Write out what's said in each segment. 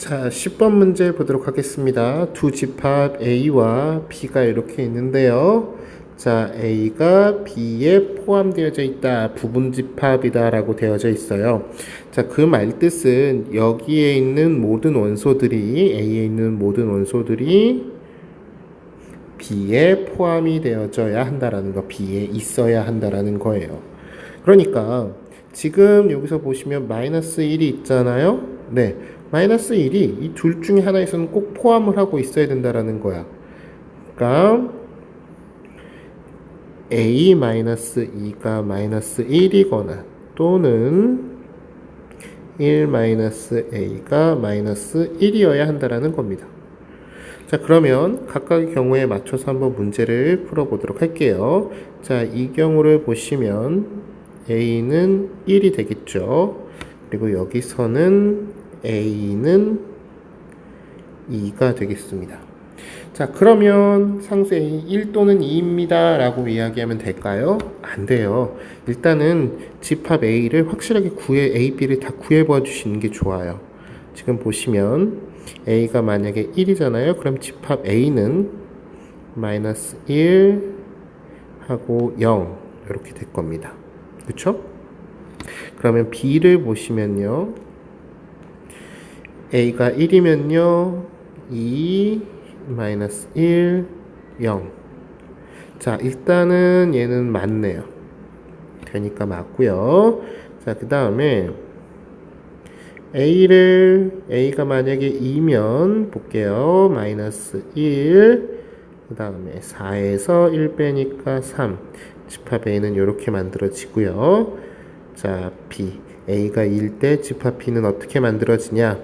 자, 10번 문제 보도록 하겠습니다. 두 집합 A와 B가 이렇게 있는데요. 자, A가 B에 포함되어져 있다. 부분 집합이다. 라고 되어져 있어요. 자, 그 말 뜻은 여기에 있는 모든 원소들이, A에 있는 모든 원소들이 B에 포함이 되어져야 한다라는 거, B에 있어야 한다라는 거예요. 그러니까 지금 여기서 보시면 마이너스 1이 있잖아요. 네. 마이너스 1이 이 둘 중에 하나에서는 꼭 포함을 하고 있어야 된다라는 거야. 그러니까 a 마이너스 2가 마이너스 1이거나 또는 1 마이너스 a가 마이너스 1이어야 한다라는 겁니다. 자, 그러면 각각의 경우에 맞춰서 한번 문제를 풀어보도록 할게요. 자, 이 경우를 보시면 a는 1이 되겠죠. 그리고 여기서는 a는 2가 되겠습니다. 자, 그러면 상수 a 1 또는 2입니다. 라고 이야기하면 될까요? 안 돼요. 일단은 집합 a를 확실하게 구해, a, b를 다 구해봐 주시는 게 좋아요. 지금 보시면 a가 만약에 1이잖아요. 그럼 집합 a는 마이너스 1 하고 0 이렇게 될 겁니다. 그쵸? 그러면 b를 보시면요. A가 1이면요. 2 마이너스 1 0 자, 일단은 얘는 맞네요. 되니까 맞고요. 자, 그 다음에 a를 a가 만약에 2면 볼게요. 마이너스 1. 그 다음에 4에서 1 빼니까 3. 집합 a는 이렇게 만들어지고요. 자, b a가 1때 집합 b는 어떻게 만들어지냐?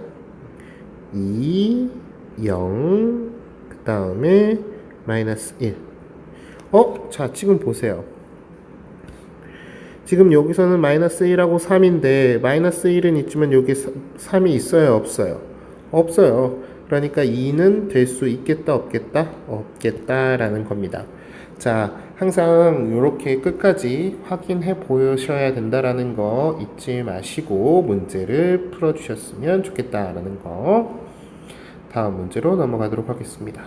2 0. 그 다음에 마이너스 1. 어? 자, 지금 보세요. 지금 여기서는 마이너스 1하고 3인데 마이너스 1은 있지만 여기 3이 있어요 없어요? 없어요 그러니까 2는 될 수 있겠다 없겠다? 없겠다라는 겁니다. 자 항상 이렇게 끝까지 확인해 보셔야 된다라는 거 잊지 마시고 문제를 풀어 주셨으면 좋겠다라는 거. 다음 문제로 넘어가도록 하겠습니다